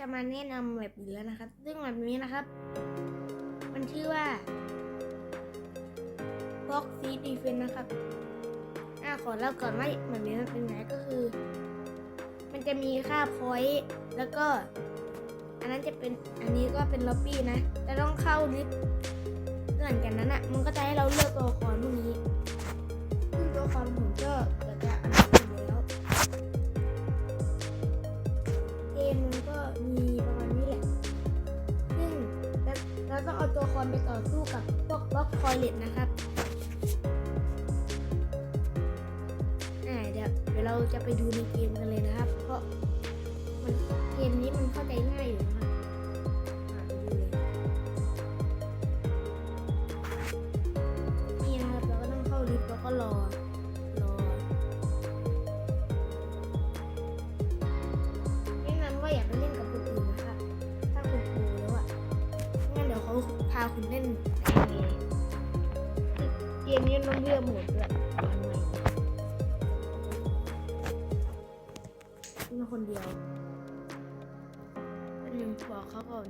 จะมาแนะนำแบบนี้แล้วนะครับ ซึ่งแบบนี้นะครับ มันชื่อว่า Box Seed Defense นะครับอ่าขอเล่าก่อนว่าแบบนี้มันเป็นไงก็คือ มันจะมีค่าพอยต์แล้วก็ อันนั้นจะเป็นอันนี้ก็เป็นล็อบบี้นะจะต้องเข้าลิฟต์หลังจากนั้นอะมันก็จะให้เราเลือกตัวละครพวกนี้ซึ่งตัวละครผมก็ รไปต่อสู้กับพวกบล็อกคอยเลตนะครับอ่เดี๋ยวเดี๋ยวเราจะไปดูในเกมกันเลยนะครับ เพราะมันเกมนี้มันเข้าใจง่ายอยู่นะครับนี่นะครับเราก็ต้องเข้าลิฟต์แล้วก็รอ เลือกหมดเลยมันใหม่มีคนเดียวอันหนึ่งบอกเขาก่อน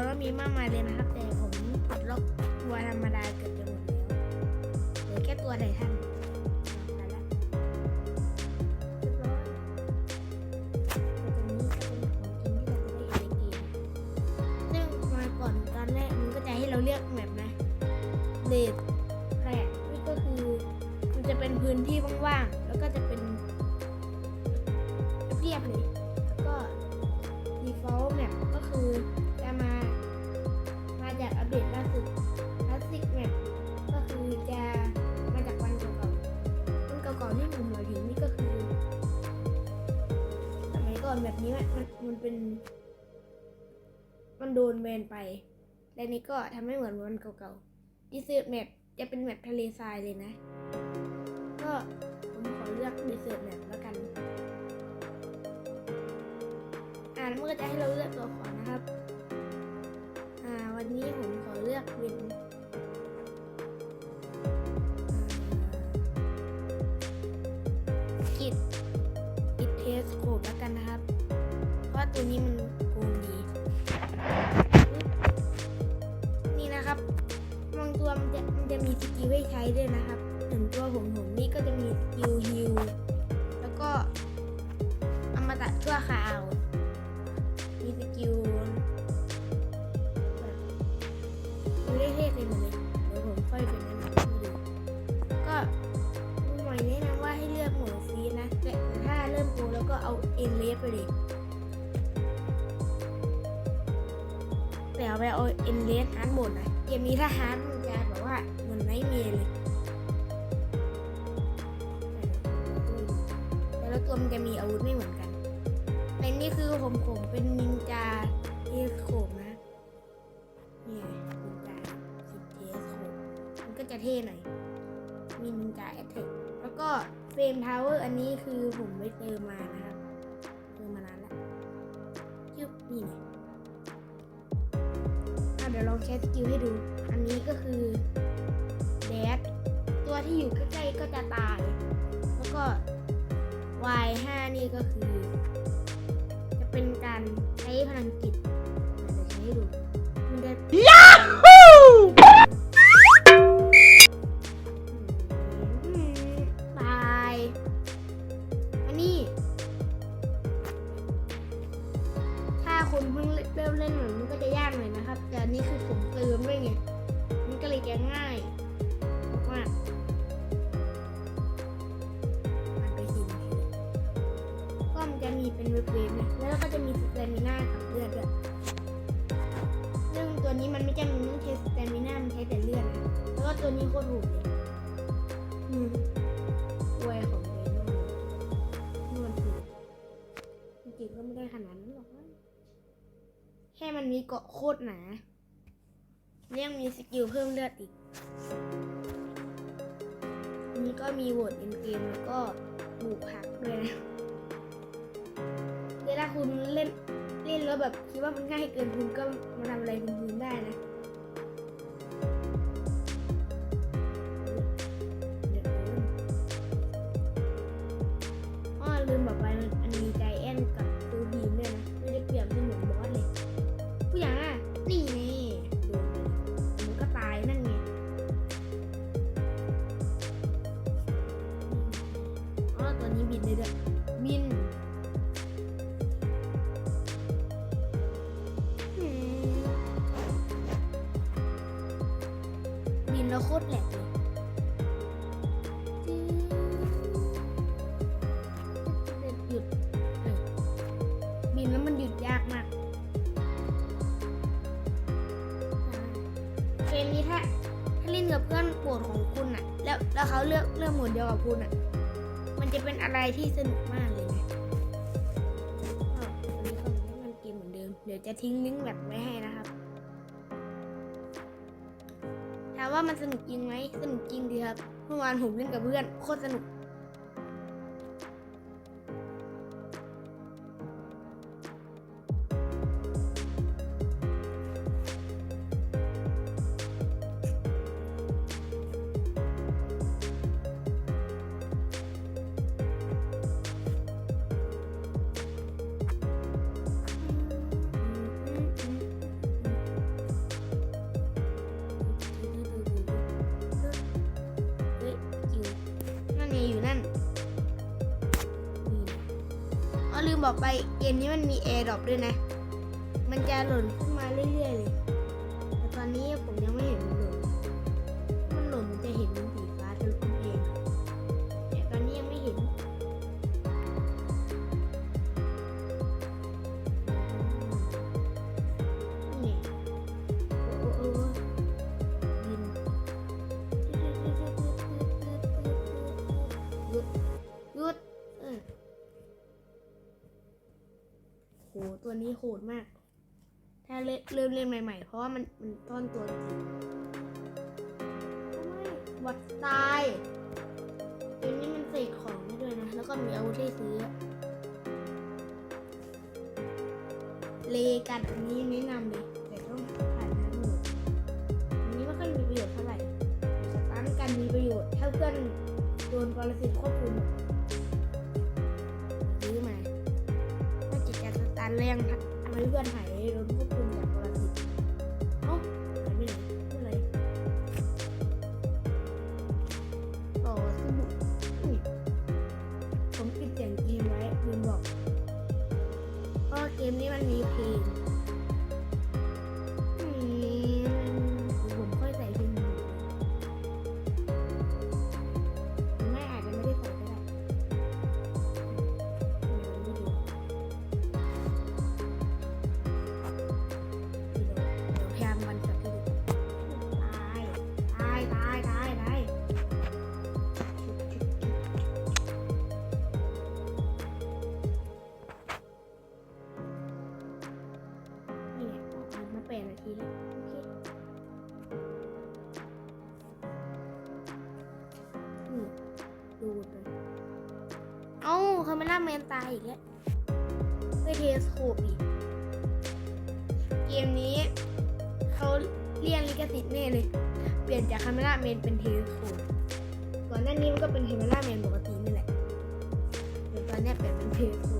รว่ามีมากมายเลยนะครับ แต่ผมปลดล็อกตัวธรรมดาเกือบจะหมดแล้วเหลือแค่ตัวไททันไปละเรียบร้อยแล้วตรงนี้ก็เป็นของที่เราจะได้เห็นในเกมซึ่งมา่อนตอนแรกมันก็จะให้เราเลือกแมปนะเลดแรกนี่ก็คือมันจะเป็นพื้นที่ว่างๆ แล้วก็จะเป็นเรียบๆเลย แล้วก็ default map ก็คือ จากอัปเดตล่าสุด classic map ก็คือจะมาจากวันเก่าๆวันเก่าๆที่ผมหมายถึงนี่ก็คือสมัยก่อนแบบนี้มันมันเป็น มันโดนแบนไป และนี่ก็ทำให้เหมือนวันเก่าๆ desert map จะเป็นแมปทะเลทรายเลยนะ ก็ผมขอเลือก desert map แล้วกัน อ่านเมื่อจะให้เราเลือกตัวละครนะครับ วันนี้ผมขอเลือกเป็นกิดกิดเทสโคปแล้วกันนะครับ เพราะตัวนี้มันโกงดี นี่นะครับบางตัวมันจะมันจะมีสกิลให้ใช้ด้วยนะครับถึงตัวผมผมนี่ก็จะมีสกิลฮิลแล้วก็อมตะชั่วคราวมีสกิล ดูเท่ๆไปหมเลยเดี๋ยวผมค่อยไปแนะนำให้ดูก็คุณหมอยแนะนำว่าให้เลือกหมดฟรีนะแต่ถ้าเริ่มโปรแล้วก็เอาเอ็นเลสไปเลยแต่เอาไปเอาเอ็นเลสฮาร์ดโหมดนะเกมนี้ถ้าฮาร์ดมันจะแบบว่าเหมือนไม่มีเลย เท่หน่อยมีนินจาแอตแทกแล้วก็เฟรมทาวเวอร์อันนี้คือผมไปเติมานะครับเติมานานแล้วยึบนี่เนี่ยอะเดี๋ยวลองแชร์สกิลให้ดู อันนี้ก็คือแดดตัวที่อยู่ใกล้ๆก็จะตาย แล้วก็ Y5 นี่ก็คือ จะเป็นการใช้พลังจิตเดี๋ยวจะใช้ให้ดู มันจะ ลยจะง่ายมากมันไปสินาทีเลยก็มันจะมีเป็นเวฟเวฟนะแล้วก็จะมีสเตมิน่ากับเลือดด้วยซึ่งตัวนี้มันไม่จำเป็นต้องใช้สเตมิน่ามันใช้แต่เลือดนะแล้วก็ตัวนี้โคตรถูกเลยอืมอวยของเวนนวลถูกจริงๆก็ไม่ได้ขนาดนั้นหรอกแค่มันมีเกาะโคตรหนา ยังมีสกิลเพิ่มเลือดอีกนี้ก็มีโหวตเอ็นเกมแล้วก็ปลูกผักด้วยนะเวลาคุณเล่นเล่นแล้วแบบคิดว่ามันง่ายเกินคุณก็มาทำอะไรคุณคุณได้นะเดี๋อ้อลืมบอกไปนมั แล้วโคตรแหลกเลยหยุดบินแล้วมันหยุดยากมากเกมนี้ถ้าถ้าเล่นกับเพื่อนโปรดของคุณอะแล้วแล้วเขาเลือกเลือกหมดเดียวกับคุณอะมันจะเป็นอะไรที่สนุกมากเลยนะก็วันนี้ก็เกมเหมือนเดิมเดี๋ยวจะทิ้งลิงก์แบบไว้ให้นะครับ ว่ามันสนุกจริงไหมสนุกจริงดีครับเมื่อวานผมเล่นกับเพื่อนโคตรสนุก บอกไปเกมนี้มันมีแอร์ดรอปด้วยนะ มันจะหล่นขึ้นมาเรื่อยๆเลย แต่ตอนนี้ผมยังไม่เห็นมันหล่น มันหล่นมันจะเห็นเป็น ตัวนี้โหดมาก ถ้าเริ่มเล่นใหม่ ๆ เพราะว่ามันมันต้อนตัวจริงวัดตายเกมนี้มันเสกของได้ด้วยนะ แล้วก็มีอาวุธให้ซื้อ เลกันอันนี้แนะนำเลยแต่ต้องผ่านทางหมู่อันนี้ไม่ค่อยมีประโยชน์เท่าไหร่สตันกันมีประโยชน์ ถ้าเพื่อนโดนปรสิตควบ การสตันแรงทำให้เพื่อนหายโดนควบคุมจากปรสิตเอ้าหายไปไหนไม่เป็นไรต่อสมุดผมปิดเสียงเกมไว้ลืมบอกเพราะเกมนี้มันมีเพลง น้าเมล่าแมนตายอีกแล้วไปเทสโคปอีก เกมนี้เขาเรียนลิขสิทธิ์แน่เลย เปลี่ยนจากคาเมล่าเมนเป็นเทสโคปก่อนหน้านี้มันก็เป็นคาเมล่าเมนปกตินี่แหละแต่ตอนนี้เปลี่ยนเป็นเทสโคป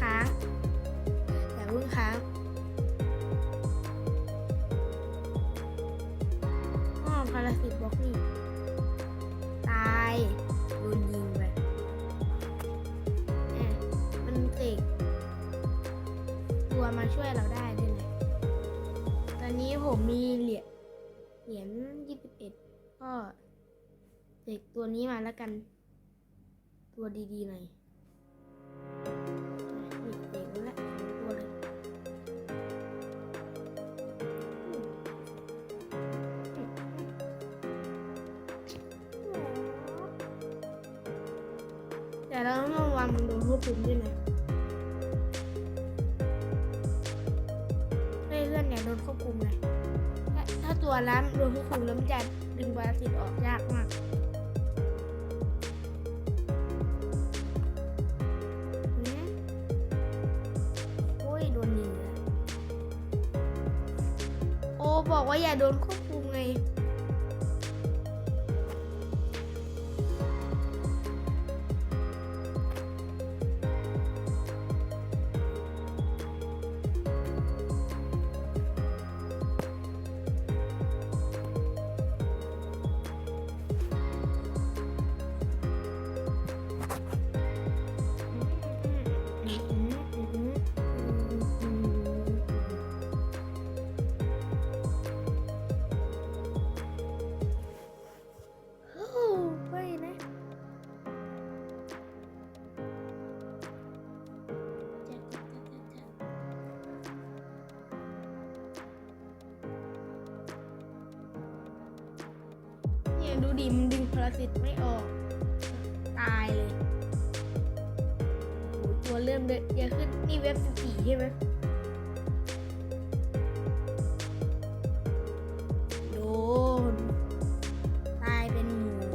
ค้างอย่าเพิ่งค้างอ๋อพาราสิตบล็อกนี่ ตายโดนยิงไปแหมมันเสกตัวมาช่วยเราได้ด้วยนะตอนนี้ผมมีเหรียญเหรียญยี่สิบเอ็ดก็เสกตัวนี้มาแล้วกัน ตัวดีๆหน่อย เราต้องระวังมันโดนควบคุมด้วยนะเฮ้เพื่อนอย่าโดนควบคุมนะถ้าถ้าตัวร้านโดนควบคุมแล้วมันจะดึงปรสิตออกยากมากหืมโอ้ยโดนยิงแล้วโอ้บอกว่าอย่าโดนควบคุมไง ดูดิมันดึงพลาสติกไม่ออก ตายเลยโอ้โหตัวเริ่มเยอะขึ้นนี่เว็บสสี่ใช่ไหมโดน ตายเป็นหมู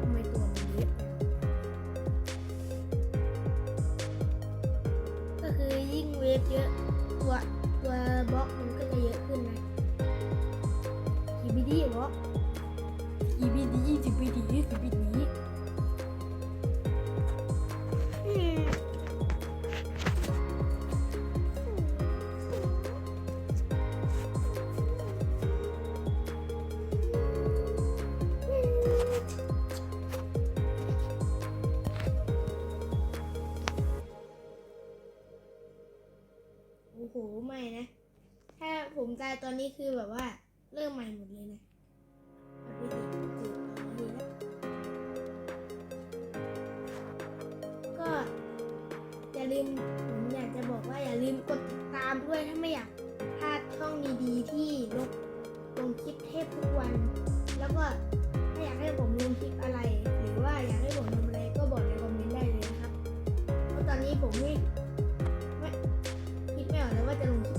ทำไมตัวมันเยอะก็คือยิ่งเวฟเยอะตัว ตัวบล็อกมันก็จะเยอะขึ้นนะกีบีดีบล็อกกีบีดีจีบีดีจีบีดี ไม่นะ ถ้าผมตายตอนนี้คือแบบว่า เริ่มใหม่หมดเลยนะก็อย่าลืมผมอยากจะบอกว่าอย่าลืมกดติดตามด้วยถ้าไม่อยากพลาดช่องดีๆที่ลงลงคลิปเทพทุกวัน แล้วก็ถ้าอยากให้ผมลงคลิปอะไร หรือว่าอยากให้ผมทำอะไรก็บอกในคอมเมนต์ได้เลยนะครับเพราะตอนนี้ผมไม่ não vai ter um.